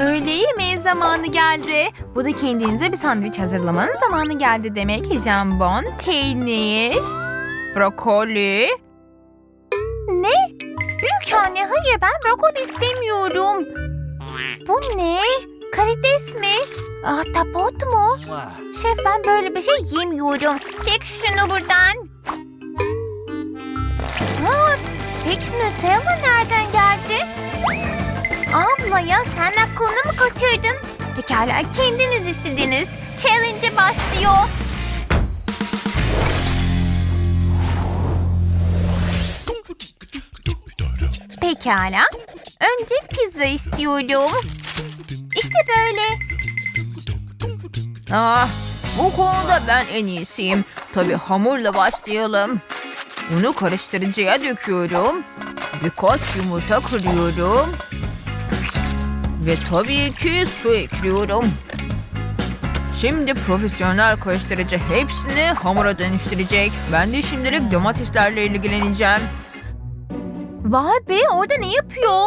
Öğle yemeği zamanı geldi. Bu da kendinize bir sandviç hazırlamanın zamanı geldi demek. Jambon, peynir, brokoli. Ne? Büyük anne hayır ben brokoli istemiyorum. Bu ne? Karides mi? Ahtapot mu? Şef ben böyle bir şey yemiyorum. Çek şunu buradan. Aa, peki Nutella Pekala kendiniz istediniz. Challenge başlıyor. Pekala. Önce pizza istiyorum. İşte böyle. Ah, bu konuda ben en iyisiyim. Tabii hamurla başlayalım. Unu karıştırıcıya döküyorum. Birkaç yumurta kırıyorum. Ve tabii ki su ekliyorum. Şimdi profesyonel karıştırıcı hepsini hamura dönüştürecek. Ben de şimdilik domateslerle ilgileneceğim. Vay be orada ne yapıyor?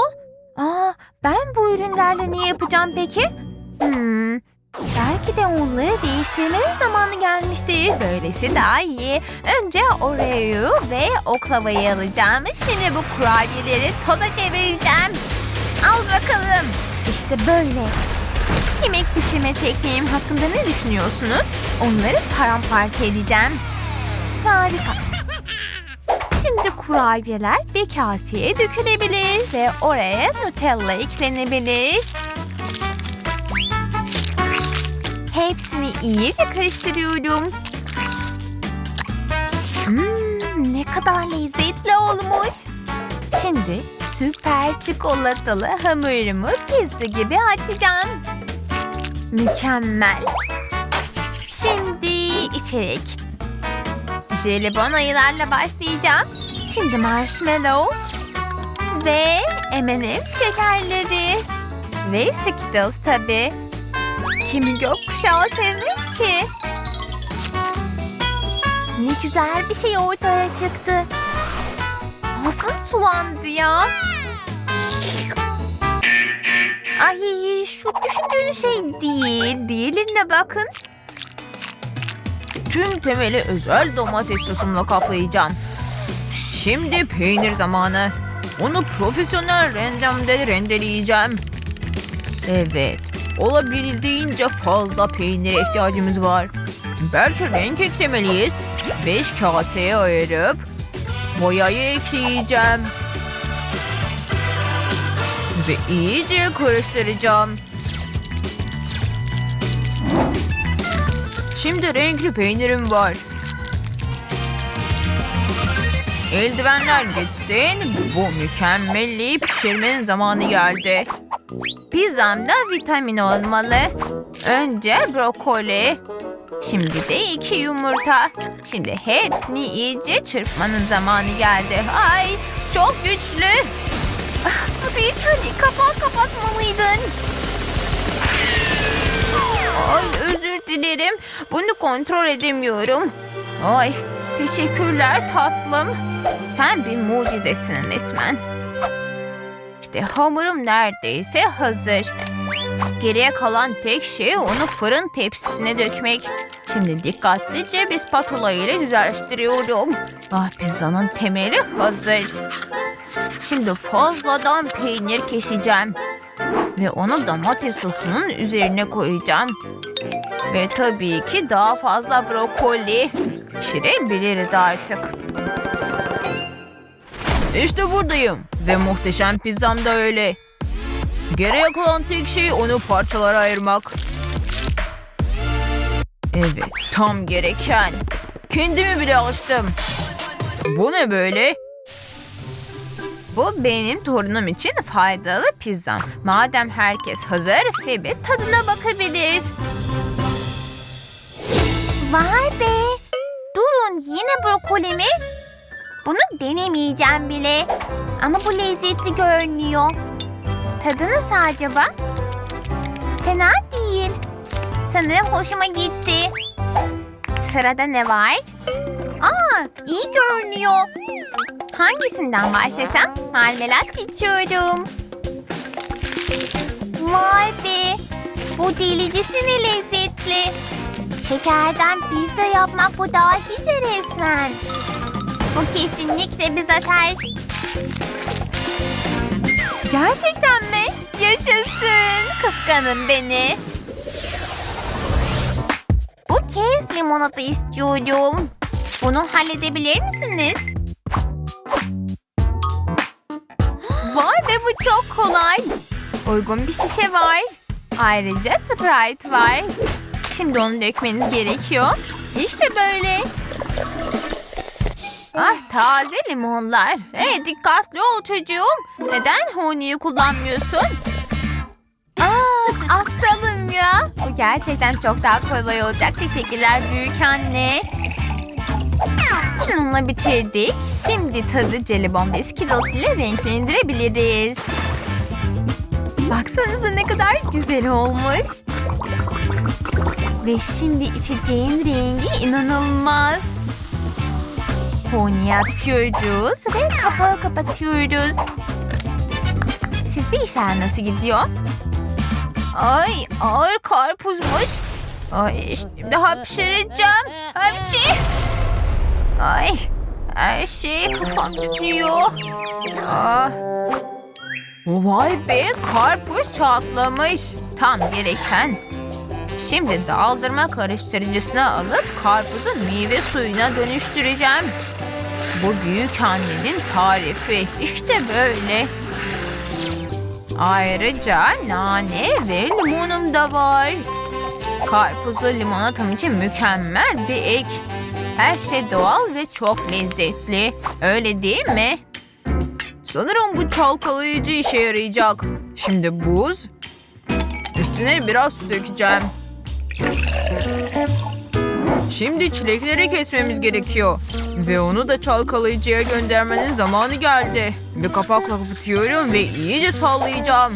Aa, ben bu ürünlerle ne yapacağım peki? Hmm, belki de onları değiştirmenin zamanı gelmiştir. Böylesi daha iyi. Önce Oreo'yu ve oklavayı alacağım. Şimdi bu kurabiyeleri toza çevireceğim. Al bakalım. İşte böyle. Yemek pişirme tekniğim hakkında ne düşünüyorsunuz? Onları paramparça edeceğim. Harika. Şimdi kurabiyeler bir kaseye dökülebilir ve oraya Nutella eklenebilir. Hepsini iyice karıştırıyorum. Hmm, ne kadar lezzetli olmuş. Şimdi süper çikolatalı hamurumu pizza gibi açacağım. Mükemmel. Şimdi içerik. Jelibon ayılarla başlayacağım. Şimdi marshmallow ve M&M şekerleri ve Skittles tabii. Kimi gökkuşağı sevmez ki? Ne güzel bir şey ortaya çıktı. Ağzım sulandı ya. Ay şu düşündüğün şey değil. Diğerlerine bakın. Tüm temeli özel domates sosumla kaplayacağım. Şimdi peynir zamanı. Onu profesyonel rendemde rendeleyeceğim. Evet, olabildiğince fazla peynire ihtiyacımız var. Belki renk eklemeliyiz. Beş kaseye ayırıp boyayı ekleyeceğim. Ve iyice karıştıracağım. Şimdi renkli peynirim var. Eldivenler gitsin. Bu mükemmelliği pişirmenin zamanı geldi. Pizzamda vitamin olmalı. Önce brokoli. Şimdi de iki yumurta. Şimdi hepsini iyice çırpmanın zamanı geldi. Ay çok güçlü. Ah, Büyük anne kapağı kapatmalıydın. Ay özür dilerim. Bunu kontrol edemiyorum. Ay teşekkürler tatlım. Sen bir mucizesin resmen. İşte hamurum neredeyse hazır. Geriye kalan tek şey onu fırın tepsisine dökmek. Şimdi dikkatlice bir spatula ile düzleştiriyorum. Ah pizzanın temeli hazır. Şimdi fazladan peynir keseceğim. Ve onu domates sosunun üzerine koyacağım. Ve tabii ki daha fazla brokoli. Pişirebiliriz artık. İşte buradayım. Ve muhteşem pizzam da öyle. Geriye kalan tek şey onu parçalara ayırmak. Evet, tam gereken. Kendimi bile açtım. Bu ne böyle? Bu benim torunum için faydalı pizzam. Madem herkes hazır, Phoebe tadına bakabilir. Vay be! Durun yine brokoli mi? Bunu denemeyeceğim bile. Ama bu lezzetli görünüyor. Tadı nasıl acaba? Fena değil. Sanırım hoşuma gitti. Sırada ne var? Aa, iyi görünüyor. Hangisinden başlasam? Marmelat seçiyorum. Vay Bu delicesine lezzetli. Şekerden pizza yapmak bu dahice resmen. Bu kesinlikle bir zafer. Gerçekten mi? Yaşasın. Kıskanın beni. Bu kez limonata istiyorum. Bunu halledebilir misiniz? Vay be bu çok kolay. Uygun bir şişe var. Ayrıca Sprite var. Şimdi onu dökmeniz gerekiyor. İşte böyle. Ah taze limonlar. Hey dikkatli ol çocuğum. Neden Honey'i kullanmıyorsun? Aa, aptalım ya. Bu gerçekten çok daha kolay olacak. Teşekkürler büyük anne. Şununla bitirdik. Şimdi tadı jelibon ve skittles ile renklendirebiliriz. Baksanıza ne kadar güzel olmuş. Ve şimdi içeceğin rengi inanılmaz. Pony atıyoruz ve kapağı kapatıyoruz. Sizde işler nasıl gidiyor? Ay ağır karpuzmuş. Ay şimdi hapşıracağım. Hapçı. Ay her şey kafam dönüyor. Ah. Vay be karpuz çatlamış. Tam gereken. Şimdi daldırma karıştırıcısına alıp karpuzu meyve suyuna dönüştüreceğim. Bu büyük annenin tarifi. İşte böyle. Ayrıca nane ve limonum da var. Karpuzlu limonatam için mükemmel bir ek. Her şey doğal ve çok lezzetli. Öyle değil mi? Sanırım bu çalkalayıcı işe yarayacak. Şimdi buz. Üstüne biraz su dökeceğim. Şimdi çilekleri kesmemiz gerekiyor. Ve onu da çalkalayıcıya göndermenin zamanı geldi. Bir kapakla kapatıyorum ve iyice sallayacağım.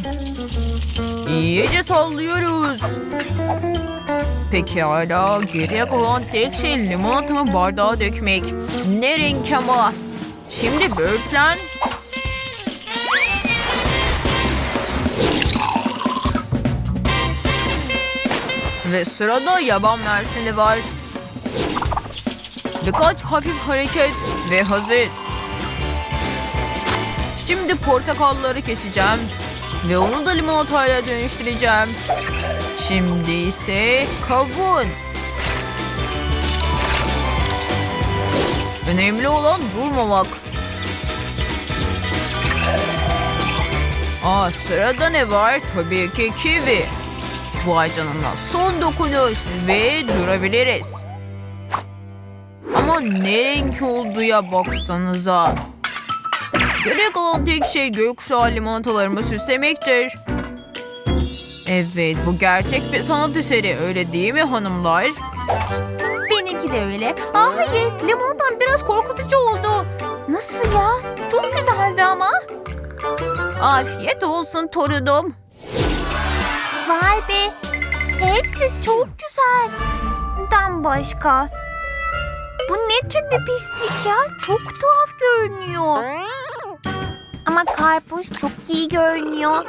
İyice sallıyoruz. Pekala geriye kalan tek şey limonatamı bardağa dökmek. Ne renk ama. Şimdi böğürtlen. Ve sırada yaban mersini var. Birkaç hafif hareket ve hazır. Şimdi portakalları keseceğim. Ve onu da limonatayla dönüştüreceğim. Şimdi ise kavun. Önemli olan durmamak. Aa sırada ne var? Tabii ki kivi. Vay canına son dokunuş ve durabiliriz. Ama ne renk oldu ya baksanıza. Gerek kalan tek şey gökkuşağı limonatalarımı süslemektir. Evet bu gerçek bir sanat eseri öyle değil mi hanımlar? Benimki de öyle. Aa hayır limonatan biraz korkutucu oldu. Nasıl ya? Çok güzeldi ama. Afiyet olsun torunum. Vay be. Hepsi çok güzel. Dan başka. Bu ne tür bir pislik ya? Çok tuhaf görünüyor. Ama karpuz çok iyi görünüyor.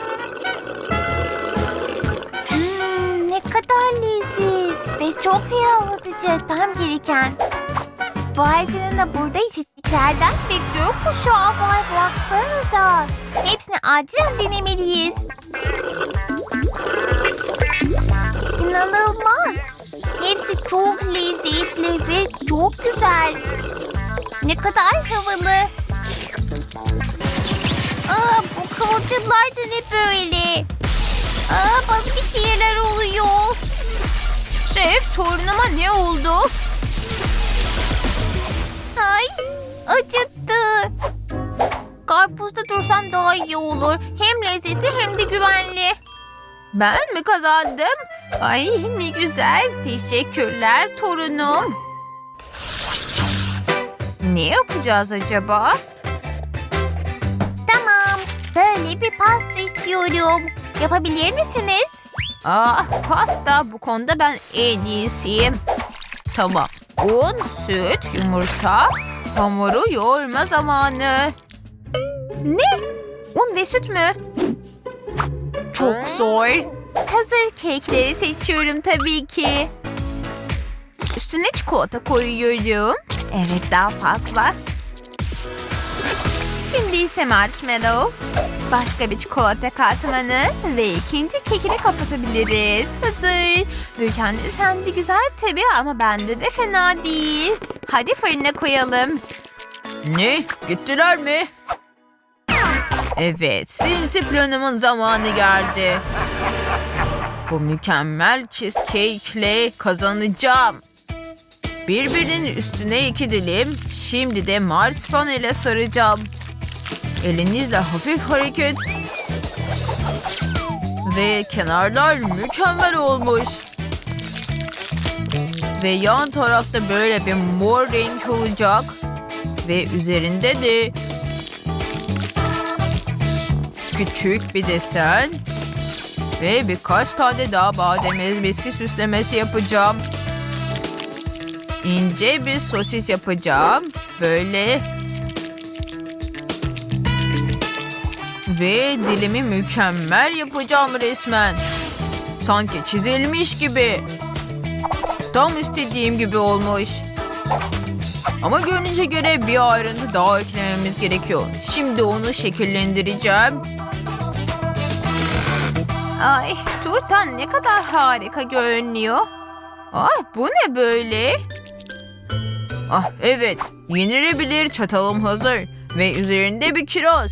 Hmm, ne kadar leziz ve çok ferahlatıcı. Tam gereken. Vay canına burada içeceklerden bir gökkuşağı var. Baksanıza. Hepsini acilen denemeliyiz. İnanılmaz. Hepsi çok lezzetli ve çok güzel. Ne kadar havalı. Aa, bu kıvılcımlar da ne böyle? Aa, bana bir şeyler oluyor. Şef torunuma ne oldu? Ay acıttı. Karpuzda dursam daha iyi olur. Hem lezzetli hem de güvenli. Ben mi kazandım? Ay ne güzel. Teşekkürler torunum. Ne yapacağız acaba? Tamam. Böyle bir pasta istiyorum. Yapabilir misiniz? Ah pasta bu konuda ben en iyisiyim. Tamam. Un, süt, yumurta, hamuru yoğurma zamanı. Ne? Un ve süt mü? Çok zor. Hazır kekleri seçiyorum tabii ki. Üstüne çikolata koyuyorum. Evet daha fazla. Şimdi ise marshmallow. Başka bir çikolata katmanı ve ikinci kekini kapatabiliriz. Hazır. Büyük anne sen de güzel tabii ama bende de fena değil. Hadi fırına koyalım. Ne? Gittiler mi? Evet, sinsi planımın zamanı geldi. Bu mükemmel cheesecake'le kazanacağım. Birbirinin üstüne iki dilim, şimdi de marsipan ile saracağım. Elinizle hafif hareket. Ve kenarlar mükemmel olmuş. Ve yan tarafta böyle bir mor renk olacak. Ve üzerinde de küçük bir desen ve birkaç tane daha badem ezmesi süslemesi yapacağım. İnce bir sosis yapacağım. Böyle. Ve dilimi mükemmel yapacağım resmen. Sanki çizilmiş gibi. Tam istediğim gibi olmuş. Ama görünüşe göre bir ayrıntı daha eklememiz gerekiyor. Şimdi onu şekillendireceğim. Ay turtan ne kadar harika görünüyor. Ah bu ne böyle? Ah evet yenilebilir çatalım hazır. Ve üzerinde bir kiraz.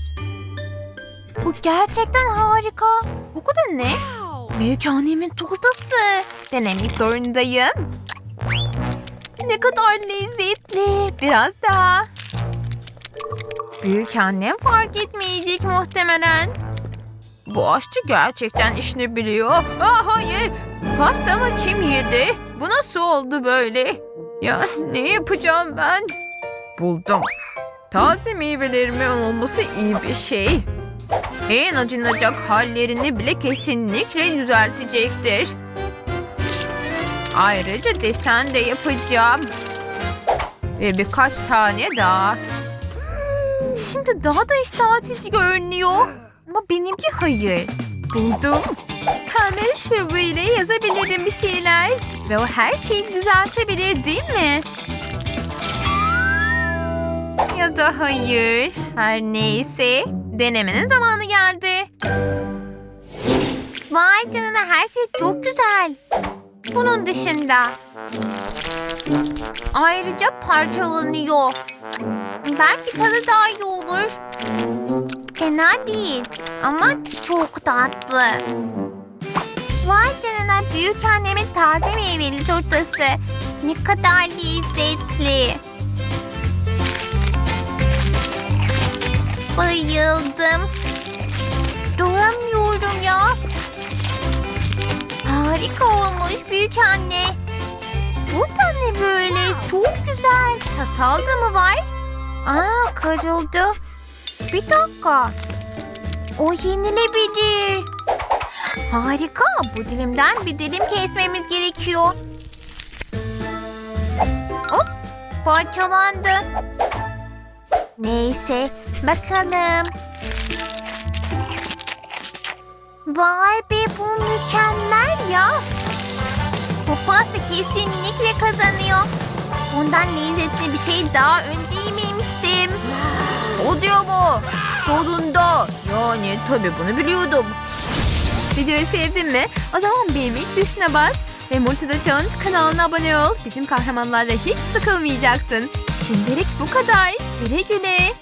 Bu gerçekten harika. Koku da ne? Büyük annemin turtası. Denemek zorundayım. Ne kadar lezzetli. Biraz daha. Büyük annem fark etmeyecek muhtemelen. Bu aşçı gerçekten işini biliyor. Ah hayır pastamı kim yedi? Bu nasıl oldu böyle? Ya ne yapacağım ben? Buldum. Taze meyvelerimin olması iyi bir şey. En acınacak hallerini bile kesinlikle düzeltecektir. Ayrıca desen de yapacağım. Ve birkaç tane daha. Şimdi daha da iştah açıcı görünüyor. Ama benimki hayır. Buldum. Karamel şurubu ile yazabilirim bir şeyler. Ve o her şeyi düzeltebilir değil mi? Ya da hayır. Her neyse. Denemenin zamanı geldi. Vay canına her şey çok güzel. Bunun dışında. Ayrıca parçalanıyor. Belki tadı daha iyi olur. Fena değil ama çok tatlı. Vay canına büyük annemin taze meyveli turtası. Ne kadar lezzetli. Bayıldım. Duramıyorum ya. Harika olmuş büyük anne. Bu da ne böyle? Çok güzel. Çatal da mı var? Aa kırıldı. Bir dakika. O yenilebilir. Harika. Bu dilimden bir dilim kesmemiz gerekiyor. Ups. Parçalandı. Neyse. Bakalım. Vay be bu mükemmel ya. Bu pasta kesinlikle kazanıyor. Bundan lezzetli bir şey daha önce yememiştim. O diyor mu? Yani tabii bunu biliyordum. Videoyu sevdin mi? O zaman beğenmek tuşuna bas ve Multida Challenge kanalına abone ol. Bizim kahramanlarla hiç sıkılmayacaksın. Şimdilik bu kadar. Güle güle.